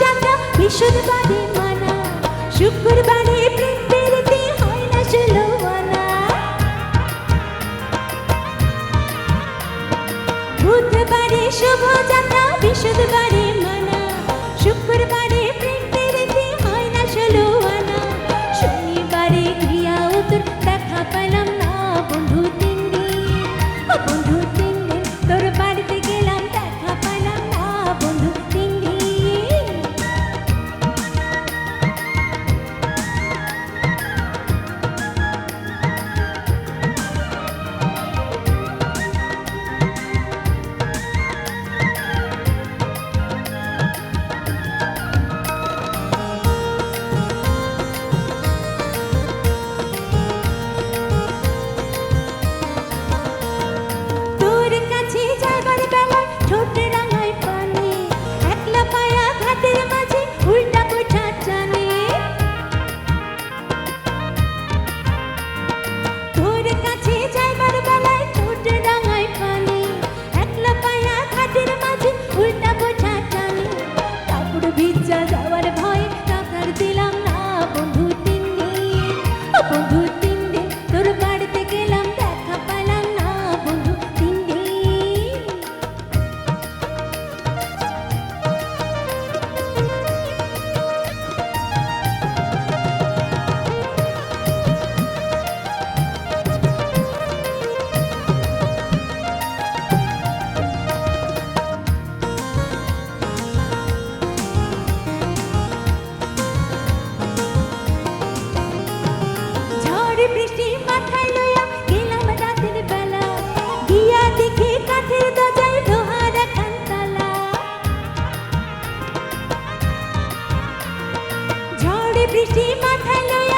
যাত্রা বিশুদ্ধ বাদী মাথা লই